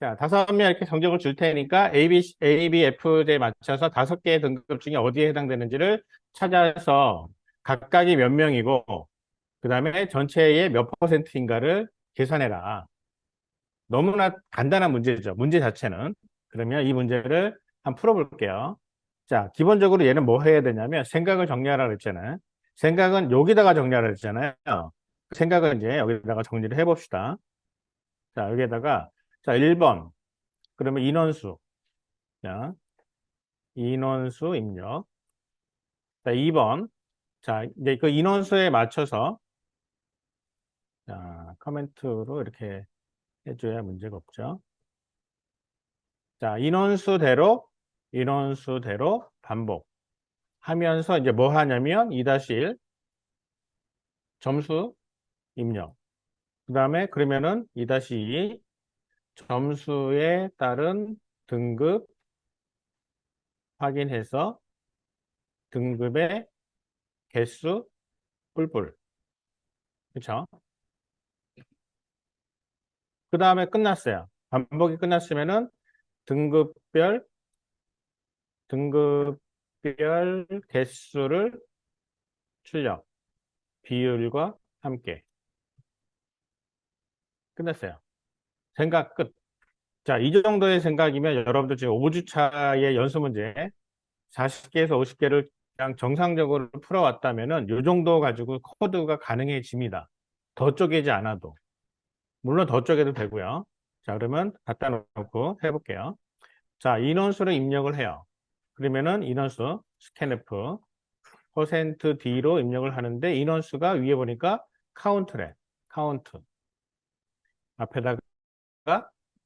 자, 다섯 명 이렇게 성적을 줄 테니까 A, B, A, B, F에 맞춰서 다섯 개의 등급 중에 어디에 해당되는지를 찾아서 각각이 몇 명이고, 그 다음에 전체의 몇 퍼센트인가를 계산해라. 너무나 간단한 문제죠. 문제 자체는. 그러면 이 문제를 한번 풀어볼게요. 자, 기본적으로 얘는 뭐 해야 되냐면 생각을 정리하라 그랬잖아요. 생각은 여기다가 정리하라 그랬잖아요. 생각은 이제 여기다가 정리를 해봅시다. 자, 여기에다가 자, 1번. 그러면 인원수. 자, 인원수 입력. 자, 2번. 자, 이제 그 인원수에 맞춰서 자, 커멘트로 이렇게 해줘야 문제가 없죠. 자, 인원수대로, 인원수대로 반복. 하면서 이제 뭐 하냐면 2-1 점수 입력. 그 다음에 그러면은 2-2 점수에 따른 등급 확인해서 등급의 개수 뿔뿔. 그쵸? 그 다음에 끝났어요. 반복이 끝났으면은 등급별, 등급별 개수를 출력. 비율과 함께. 끝났어요. 생각 끝. 자, 이 정도의 생각이면 여러분들 지금 5주차의 연수 문제 40개에서 50개를 그냥 정상적으로 풀어왔다면 은 이 정도 가지고 코드가 가능해집니다. 더 쪼개지 않아도. 물론 더 쪼개도 되고요. 자, 그러면 갖다 놓고 해볼게요. 자, 인원수를 입력을 해요. 그러면은 인원수 스캔F 퍼센트 D로 입력을 하는데 인원수가 위에 보니까 카운트래. 카운트. 앞에다가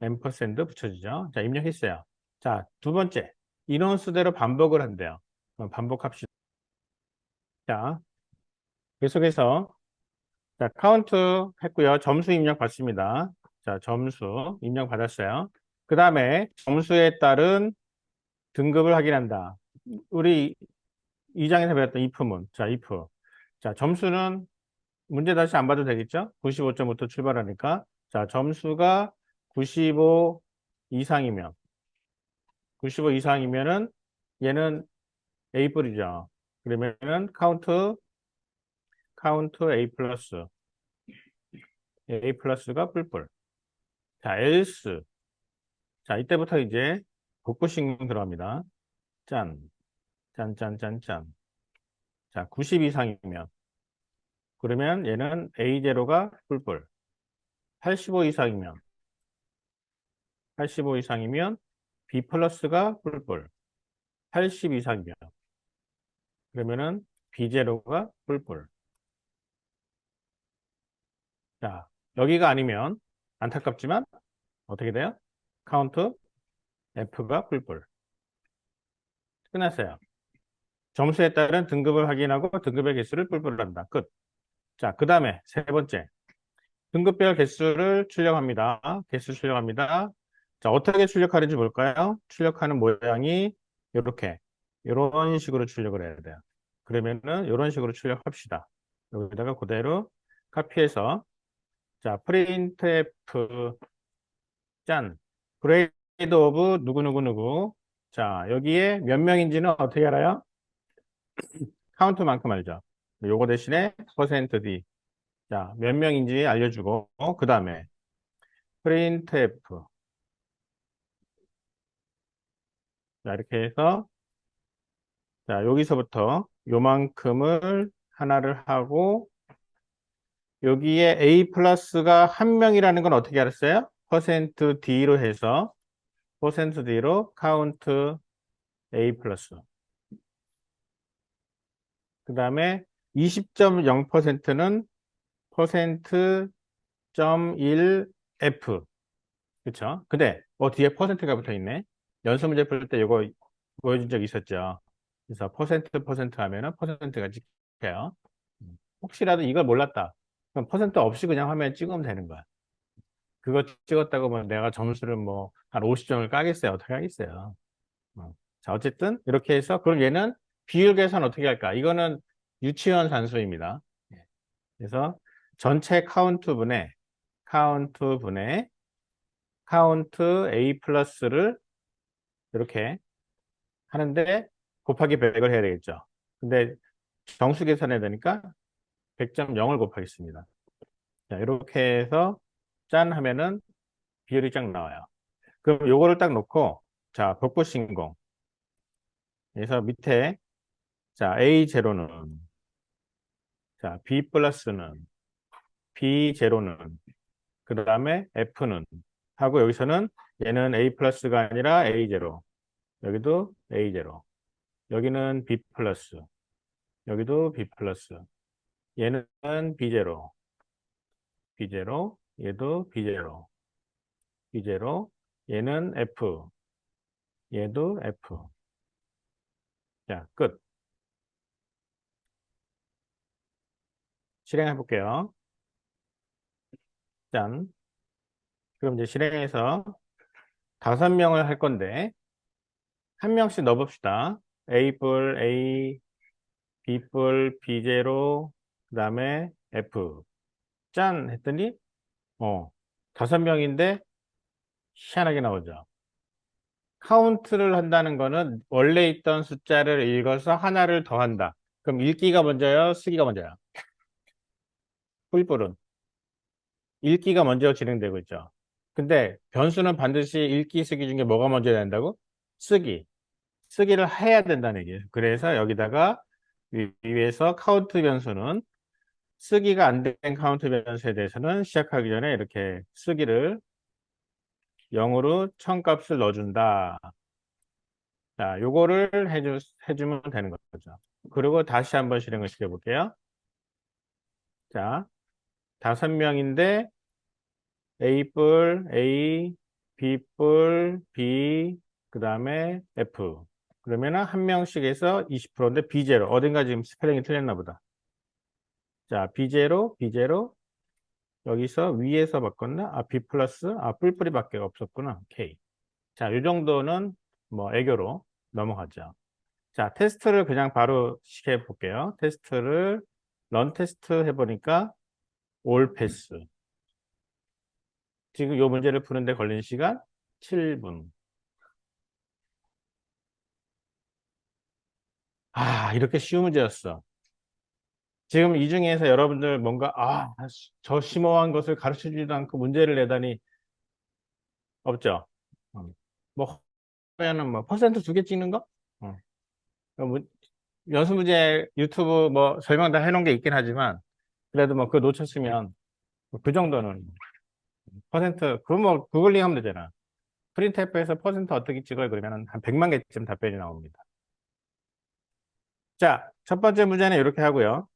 앰퍼샌드 붙여주죠. 자, 입력했어요. 자, 두 번째. 인원수대로 반복을 한대요. 그럼 반복합시다. 자, 계속해서 자, 카운트 했고요. 점수 입력 받습니다. 자, 점수 입력 받았어요. 그 다음에 점수에 따른 등급을 확인한다. 우리 2장에서 배웠던 if문. 자, if. 자, 점수는 문제 다시 안 봐도 되겠죠? 95점부터 출발하니까. 자, 점수가 95 이상이면 95 이상이면은 얘는 A 뿔이죠. 그러면은 카운트 카운트 A 플러스 A 플러스가 뿔뿔. 자, else. 자, 이때부터 이제 복구신경 들어갑니다. 짠. 짠, 짠, 짠, 짠. 자, 90 이상이면 그러면 얘는 A0가 뿔뿔. 85 이상이면 85 이상이면 B 플러스가 뿔뿔 80 이상이면 그러면은 B0가 뿔뿔 자 여기가 아니면 안타깝지만 어떻게 돼요? 카운트 F가 뿔뿔 끝났어요 점수에 따른 등급을 확인하고 등급의 개수를 뿔뿔한다 끝 자 그 다음에 세 번째 등급별 개수를 출력합니다. 개수 출력합니다. 자, 어떻게 출력하는지 볼까요? 출력하는 모양이 이렇게 이런 식으로 출력을 해야 돼요. 그러면은 이런 식으로 출력합시다. 여기다가 그대로 카피해서 자, printf 짠 grade of 누구누구누구 자, 여기에 몇 명인지는 어떻게 알아요? 카운트만큼 알죠. 요거 대신에 퍼센트 %d 자, 몇 명인지 알려주고, 그 다음에 printf. 자, 이렇게 해서, 자, 여기서부터 요만큼을 하나를 하고, 여기에 a 플러스가 한 명이라는 건 어떻게 알았어요? 퍼센트 %d로 해서, 퍼센트 %d로 카운트 a 플러스. 그 다음에 20.0%는 퍼센트 .1 F 그쵸? 근데 어 뒤에 퍼센트가 붙어 있네. 연수 문제 풀 때 이거 보여준 적 있었죠. 그래서 퍼센트 퍼센트 하면은 퍼센트가 찍혀요. 혹시라도 이걸 몰랐다. 퍼센트 없이 그냥 화면 찍으면 되는 거야. 그거 찍었다고 뭐 내가 점수를 뭐 한 50점을 까겠어요? 어떻게 하겠어요? 어. 자, 어쨌든 이렇게 해서 그럼 얘는 비율 계산 어떻게 할까? 이거는 유치원 산수입니다. 예. 그래서 전체 카운트 분의 카운트 분의 카운트 A 플러스를 이렇게 하는데 곱하기 100을 해야 되겠죠. 근데 정수 계산해야 되니까 100점 0을 곱하겠습니다. 자, 이렇게 해서 짠 하면은 비율이 쫙 나와요. 그럼 요거를 딱 놓고 자, 벽부신공. 그래서 밑에 자, A0는 자, B 플러스는 B0는 그 다음에 F는 하고 여기서는 얘는 A 플러스가 아니라 A0 여기도 A0 여기는 B 플러스 여기도 B 플러스 얘는 B0 B0 얘도 B0 B0 얘는 F 얘도 F 자, 끝. 실행해 볼게요. 짠. 그럼 이제 실행해서 다섯 명을 할 건데, 한 명씩 넣어봅시다. A뿔, A, B뿔, B0, 그 다음에 F. 짠! 했더니, 어, 다섯 명인데, 희한하게 나오죠. 카운트를 한다는 거는 원래 있던 숫자를 읽어서 하나를 더한다. 그럼 읽기가 먼저요? 쓰기가 먼저요? 뿔뿔은. 읽기가 먼저 진행되고 있죠. 근데 변수는 반드시 읽기, 쓰기 중에 뭐가 먼저 된다고? 쓰기. 쓰기를 해야 된다는 얘기예요. 그래서 여기다가 위- 위에서 카운트 변수는 쓰기가 안 된 카운트 변수에 대해서는 시작하기 전에 이렇게 쓰기를 0으로 천값을 넣어준다. 자, 요거를 해주, 해주면 되는 거죠. 그리고 다시 한번 실행을 시켜볼게요. 자, 다섯 명인데, A뿔, A, B뿔, B, 그 다음에 F. 그러면은 한 명씩 해서 20%인데 B0. 어딘가 지금 스펠링이 틀렸나 보다. 자, B0, B0. 여기서 위에서 바꿨나? 아, B 플러스, 아, 뿔뿔이 밖에 없었구나. K. 자, 이 정도는 뭐 애교로 넘어가죠. 자, 테스트를 그냥 바로 시켜 볼게요. 테스트를 런 테스트 해보니까 올 패스. 지금 이 문제를 푸는데 걸린 시간 7분. 아, 이렇게 쉬운 문제였어. 지금 이 중에서 여러분들 뭔가, 아, 저 심오한 것을 가르쳐 주지도 않고 문제를 내다니, 없죠? 음. 뭐, 그러면은 뭐, 퍼센트 두 개 찍는 거? 어. 그 문- 연습 문제 유튜브 뭐, 설명 다 해놓은 게 있긴 하지만, 그래도 뭐, 그거 놓쳤으면, 뭐 그 정도는, 퍼센트, 그거 뭐, 구글링 하면 되잖아. 프린트 앱에서 퍼센트 어떻게 찍어요? 그러면은 한 100만 개쯤 답변이 나옵니다. 자, 첫 번째 문제는 이렇게 하고요.